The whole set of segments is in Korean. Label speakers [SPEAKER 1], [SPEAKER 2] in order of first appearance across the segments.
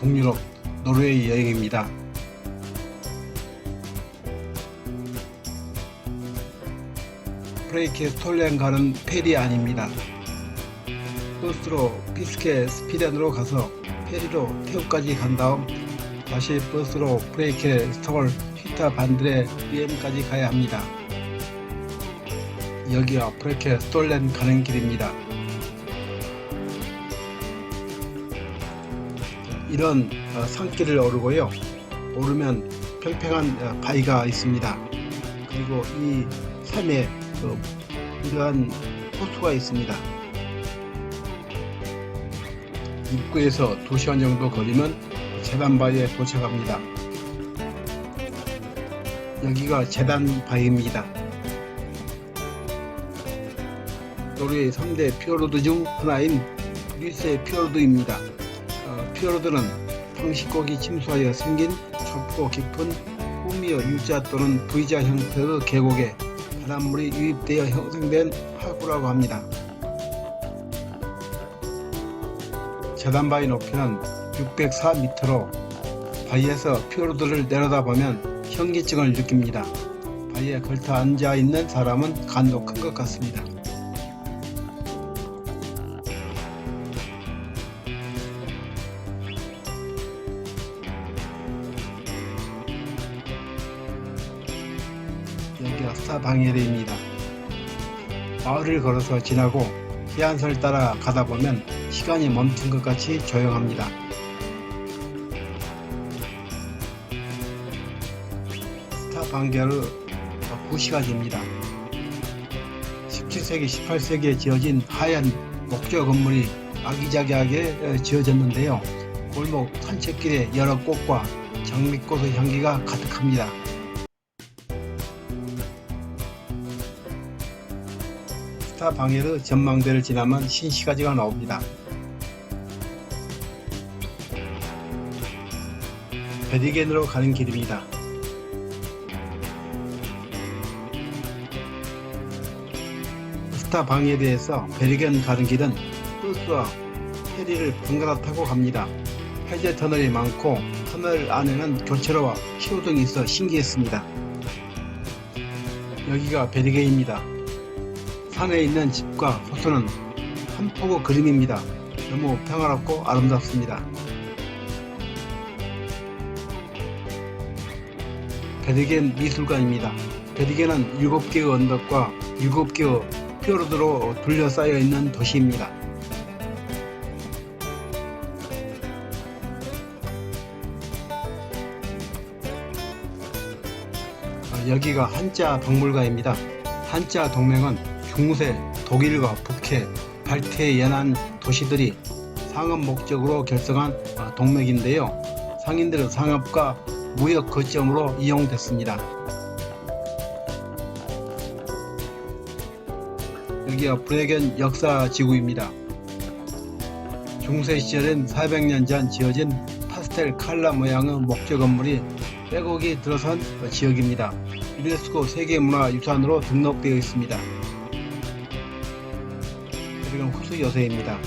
[SPEAKER 1] 북유럽 노르웨이 여행입니다. 프레이케 스톨렌 가는 페리 아닙니다. 버스로 피스케 스피덴으로 가서 페리로 태우까지 간 다음 다시 버스로 프레이케 스톨 휘타 반드레 리엠까지 가야 합니다. 여기가 프레이케 스톨렌 가는 길입니다. 이런 어, 산길을 오르고요. 오르면 평평한 어, 바위가 있습니다. 그리고 이 산에 그 이러한 호수가 있습니다. 입구에서 2시간 정도 걸리면 재단바위에 도착합니다. 여기가 재단바위입니다. 노르웨이 3대 피어로드 중 하나인 릴세 피어로드입니다. 어, 피어로드는 방식곡이 침수하여 생긴 좁고 깊은 후미어 U자 또는 V자 형태의 계곡에 바닷물이 유입되어 형성된 하구라고 합니다. 재단 바위 높이는 604m로 바위에서 피어로드를 내려다보면 현기증을 느낍니다. 바위에 걸터 앉아 있는 사람은 간도 큰것 같습니다. 여기가 스타방에르입니다. 마을을 걸어서 지나고 해안선을 따라 가다 보면 시간이 멈춘 것 같이 조용합니다. 스타방게르 구시가지입니다. 17세기, 18세기에 지어진 하얀 목조 건물이 아기자기하게 지어졌는데요. 골목 산책길에 여러 꽃과 장미꽃의 향기가 가득합니다. 스타 방해르 전망대를 지나면 신시가지가 나옵니다. 베리겐으로 가는 길입니다. 스타 방에 대해서 베리겐 가는 길은 버스와 페리를 번갈아 타고 갑니다. 해제 터널이 많고 터널 안에는 교차로와 신호등이 있어 신기했습니다. 여기가 베리겐입니다. 산에 있는 집과 호수는 한 폭의 그림입니다. 너무 평화롭고 아름답습니다. 베리겐 미술관입니다. 베리겐은 7개의 언덕과 7개의 피어로드로 둘러싸여 있는 도시입니다. 어, 여기가 한자 박물관입니다. 한자 동맹은 중세, 독일과 북해, 발트의 연안 도시들이 상업 목적으로 결성한 어, 동맹인데요. 상인들은 상업과 무역 거점으로 이용됐습니다. 여기가 브레겐 역사 지구입니다. 중세 시절엔 400년 전 지어진 파스텔 칼라 모양의 목조 건물이 빼곡이 들어선 지역입니다. 유네스코 세계문화유산으로 등록되어 있습니다. 호수 요새입니다.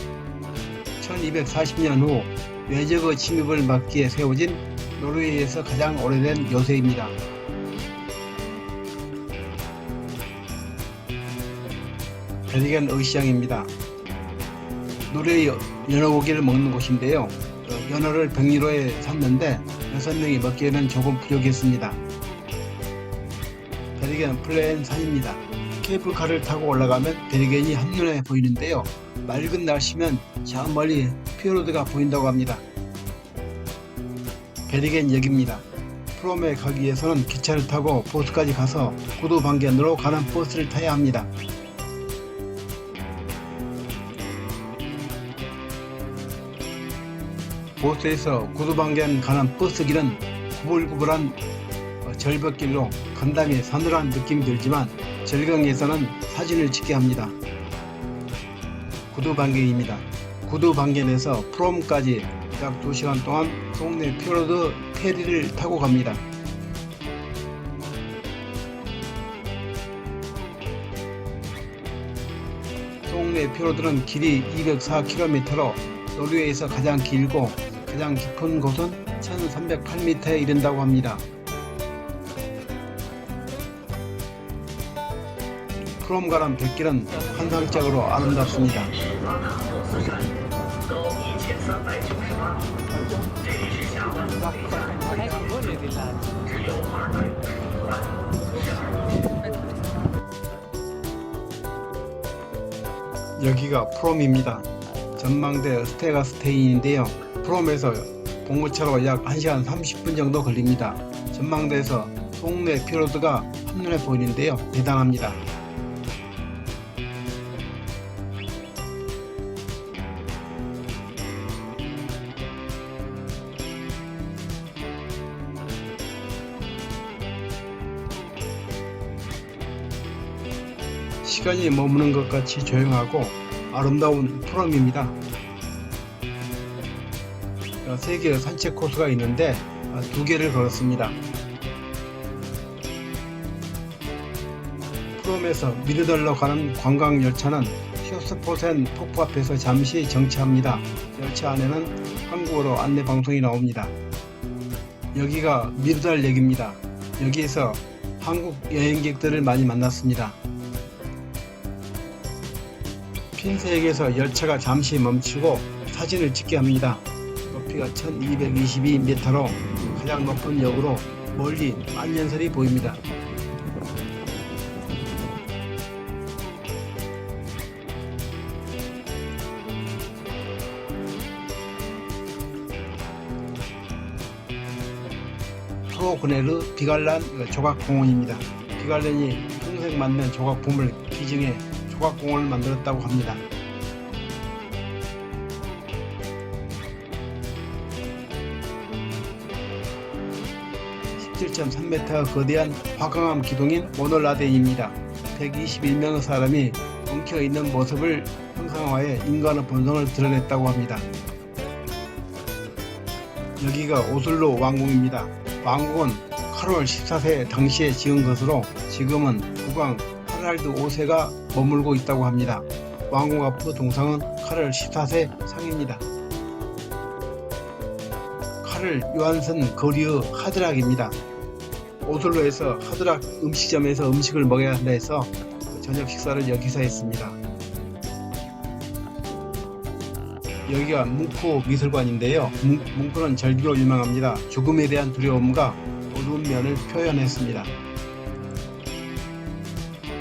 [SPEAKER 1] 1240년 후 외적의 침입을 막기에 세워진 노르웨이에서 가장 오래된 요새입니다. 베리겐 의시장입니다. 노르웨이 연어고기를 먹는 곳인데요. 어, 연어를 100유로에 샀는데 6명이 먹기에는 조금 부족했습니다. 베리겐 플레인 산입니다. 케이블카를 타고 올라가면 베리겐이 한눈에 보이는데요. 맑은 날씨면 저 멀리 피어로드가 보인다고 합니다. 베리겐 역입니다. 프롬에 가기 위해서는 기차를 타고 보스까지 가서 구두 방견으로 가는 버스를 타야 합니다. 보스에서 구두방견 가는 버스길은 구불구불한 어, 절벽길로 간담이 서늘한 느낌이 들지만 절경에서는 사진을 찍게 합니다. 구두방견입니다. 구두방견에서 프롬까지 약 2시간 동안 동네 피어로드 페리를 타고 갑니다. 동네 피어로드는 길이 204km로 노르웨이에서 가장 길고 가장 깊은 곳은 1308m에 이른다고 합니다. 프롬가람 백길은 환상적으로 아름답습니다. 여기가 프롬입니다. 전망대 스테가 스테인인데요. 프롬에서 공무차로 약 1시간 30분 정도 걸립니다. 전망대에서 동네 피로드가 한눈에 보이는데요. 대단합니다. 시간이 머무는 것 같이 조용하고 아름다운 프롬입니다. 어, 세 개의 산책 코스가 있는데 어, 두 개를 걸었습니다. 프롬에서 미르덜로 가는 관광 열차는 쇼스포센 폭포 앞에서 잠시 정차합니다. 열차 안에는 한국어로 안내 방송이 나옵니다. 여기가 미르달 역입니다. 여기에서 한국 여행객들을 많이 만났습니다. 핀색에서 열차가 잠시 멈추고 사진을 찍게 합니다. 높이가 1222m로 가장 높은 역으로 멀리 만년설이 보입니다. 프로그네르 비갈란 조각공원입니다. 비갈란이 평생 만든 조각품을 기증해 조각공원을 만들었다고 합니다. (17.3m) 거대한 화강암 기둥인 모놀라덴입니다. 121명의 사람이 엉켜 있는 모습을 형상화해 인간의 본성을 드러냈다고 합니다. 여기가 오슬로 왕궁입니다. 왕궁은 카롤 14세 당시에 지은 것으로 지금은 국왕 하랄드 5세가 머물고 있다고 합니다. 왕궁 앞의 동상은 카를 14세 상입니다. 카를 요한슨 거리의 하드락입니다. 오슬로에서 하드락 음식점에서 음식을 먹어야 한다 해서 저녁 식사를 여기서 했습니다. 여기가 뭉크 미술관인데요. 뭉, 뭉크는 절기로 유명합니다. 죽음에 대한 두려움과 어두운 면을 표현했습니다.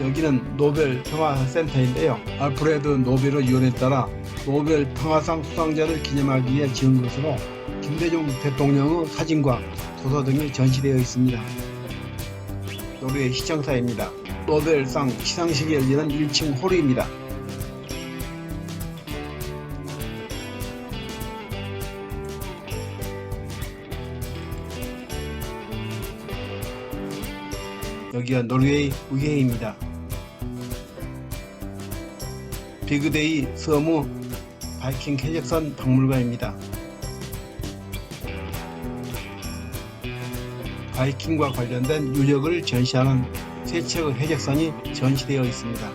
[SPEAKER 1] 여기는 노벨 평화센터인데요. 알프레드 노벨의 유언에 따라 노벨 평화상 수상자를 기념하기 위해 지은 것으로 김대중 대통령의 사진과 도서 등이 전시되어 있습니다. 노르웨이 시청사입니다. 노벨상 시상식이 열리는 1층 홀입니다. 여기가 노르웨이 의회입니다. 비그데이 서무 바이킹 해적선 박물관입니다. 바이킹과 관련된 유적을 전시하는 세 척의 해적선이 전시되어 있습니다.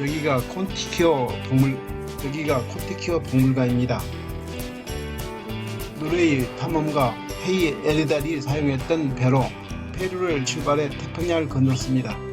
[SPEAKER 1] 여기가 콘티키오 박물 여기가 콘티키오 박물관입니다. 노르웨이 탐험가 헤이 에르달이 사용했던 배로 페루를 출발해 태평양을 건넜습니다.